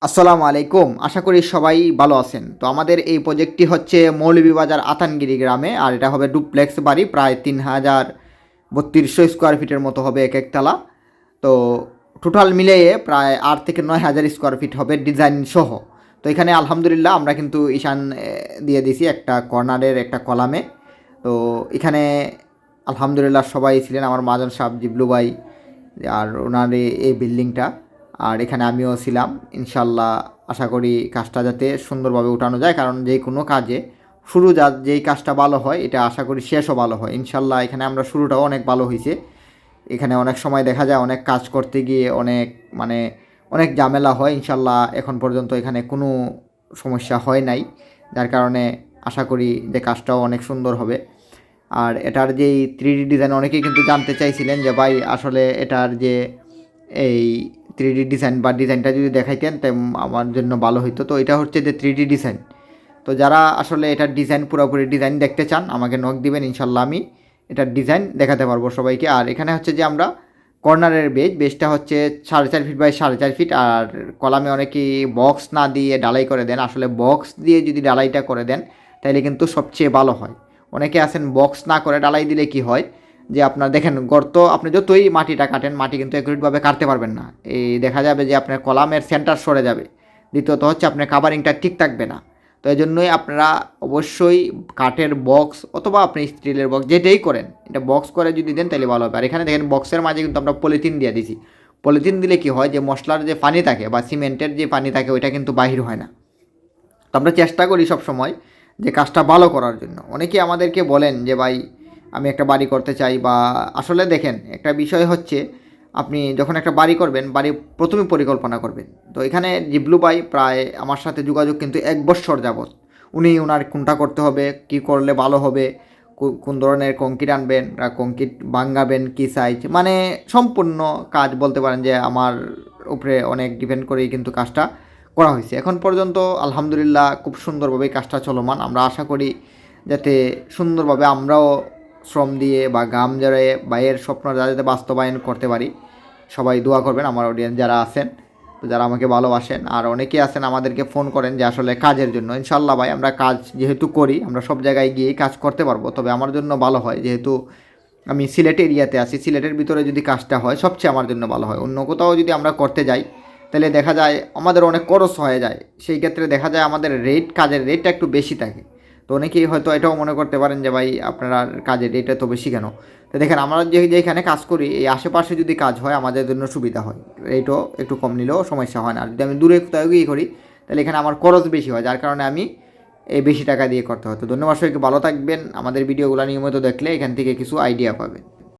আসসালামু আলাইকুম। আশা করি সবাই ভালো আছেন। তো আমাদের এই প্রজেক্টটি হচ্ছে মৌলভীবাজার আতানগিরি গ্রামে, আর এটা হবে ডুপ্লেক্স বাড়ি, প্রায় তিন হাজার বত্রিশশো স্কোয়ার ফিটের মতো হবে এক একতলা তো টোটাল মিলিয়ে প্রায় আট থেকে নয় হাজার স্কোয়ার ফিট হবে ডিজাইন সহ। তো এখানে আলহামদুলিল্লাহ আমরা কিন্তু ঈশান দিয়ে দিছি একটা কর্নারের একটা কলামে। তো এখানে আলহামদুলিল্লাহ সবাই ছিলেন, আমার মাজন সাহেব জিবলু ভাই, আর ওনার এই- এই বিল্ডিংটা আর এখানে আমিও ছিলাম। ইনশাল্লাহ আশা করি কাজটা যাতে সুন্দরভাবে উঠানো যায়, কারণ যে কোনো কাজে শুরু যা যেই কাজটা ভালো হয়, এটা আশা করি শেষও ভালো হয়। ইনশাল্লাহ এখানে আমরা শুরুটাও অনেক ভালো হয়েছে। এখানে অনেক সময় দেখা যায় অনেক কাজ করতে গিয়ে অনেক মানে অনেক ঝামেলা হয়। ইনশাল্লাহ এখন পর্যন্ত এখানে কোনো সমস্যা হয় নাই। যার কারণে আশা করি যে কাজটাও অনেক সুন্দর হবে। আর এটার যেই থ্রি ডিজাইন অনেকেই কিন্তু জানতে চাইছিলেন যে, ভাই আসলে এটার যে এই থ্রি ডি ডিজাইন বা ডিজাইনটা যদি দেখাইতেন তো আমার জন্য ভালো হতো তো এটা হচ্ছে যে থ্রি ডি ডিজাইন তো যারা আসলে এটার ডিজাইন পুরোপুরি ডিজাইন দেখতে চান, আমাকে নক দিবেন ইনশাল্লাহ আমি এটার ডিজাইন দেখাতে পারব সবাইকে। আর এখানে হচ্ছে যে আমরা কর্নারের বেজ বেজটা হচ্ছে সাড়ে চার ফিট বাই সাড়ে চার ফিট আর কলামে অনেকেই বক্স না দিয়ে ডালাই করে দেন। আসলে বক্স দিয়ে যদি ডালাইটা করে দেন তাহলে কিন্তু সবচেয়ে ভালো হয়। অনেকে আছেন বক্স না করে ডালাই দিলে কি হয়? যে আপনার, দেখেন, গর্ত আপনি যতই মাটিটা কাটেন, মাটি কিন্তু একুরেটভাবে কাটতে পারবেন না। এই দেখা যাবে যে আপনার কলামের সেন্টার সরে যাবে। দ্বিতীয়ত হচ্ছে আপনার কাভারিংটা ঠিক থাকবে না। তো এই জন্যই আপনারা অবশ্যই কাঠের বক্স অথবা আপনি স্টিলের বক্স যেটাই করেন, এটা বক্স করে যদি দেন তাহলে ভালো হবে। আর এখানে দেখেন বক্সের মাঝে কিন্তু আমরা পলিথিন দিয়ে দিছি। পলিথিন দিলে কি হয় যে মশলার যে পানি থাকে বা সিমেন্টের যে পানি থাকে, ওইটা কিন্তু বাহির হয় না। তো আমরা চেষ্টা করি সব সময় যে কাজটা ভালো করার জন্য। অনেকে আমাদেরকে বলেন যে, ভাই আমি একটা বাড়ি করতে চাই বা আসলে দেখেন, একটা বিষয় হচ্ছে আপনি যখন একটা বাড়ি করবেন বাড়ি প্রথমে পরিকল্পনা করবেন। তো এখানে জিবলু ভাই প্রায় আমার সাথে যোগাযোগ কিন্তু এক বছর যাবৎ। উনি ওনার কোনটা করতে হবে, কি করলে ভালো হবে কোন ধরনের কংক্রিট আনবেন বা কংক্রিট বাঙ্গাবেন কি সাইজ মানে সম্পূর্ণ কাজ বলতে পারেন যে আমার উপরে অনেক ডিপেন্ড করেই কিন্তু কাজটা করা হয়েছে। এখন পর্যন্ত আলহামদুলিল্লাহ খুব সুন্দরভাবে কাজটা চলমান। আমরা আশা করি যাতে সুন্দরভাবে আমরাও শ্রম দিয়ে বা গাম জড়িয়ে বাইয়ের স্বপ্ন যাতে বাস্তবায়ন করতে পারি, সবাই দোয়া করবেন আমার অডিয়েন্স যারা আছেন। যারা আমাকে ভালোবাসেন, আর অনেকে আছেন আমাদেরকে ফোন করেন যে আসলে কাজের জন্য। ইনশাল্লাহ ভাই, আমরা কাজ যেহেতু করি, আমরা সব জায়গায় গিয়েই কাজ করতে পারব। তবে আমার জন্য ভালো হয়, যেহেতু আমি সিলেট এরিয়াতে আছি, সিলেটের ভিতরে যদি কাজটা হয়, সবচেয়ে আমার জন্য ভালো হয়। অন্য কোথাও যদি আমরা করতে যাই, তাহলে দেখা যায় আমাদের অনেক খরচ হয়ে যায়। সেই ক্ষেত্রে দেখা যায় আমাদের রেট কাজের রেটটা একটু বেশি থাকে। তো অনেকেই হয়তো এটাও মনে করতে পারেন যে, ভাই, আপনারা কাজের এটা তো বেশি কেন? তো দেখেন, আমরা যে যেখানে কাজ করি, এই আশেপাশে যদি কাজ হয়, আমাদের জন্য সুবিধা হয়। এইটাও একটু কম নিলেও সমস্যা হয় না। আর যদি আমি দূরে কোথাও গিয়ে করি, তাহলে এখানে আমার খরচ বেশি হয়, যার কারণে আমি এই বেশি টাকা দিয়ে করতে হয়। তো ধন্যবাদ সবাইকে, ভালো থাকবেন। আমাদের ভিডিওগুলো নিয়মিত দেখলে এখান থেকে কিছু আইডিয়া পাবেন।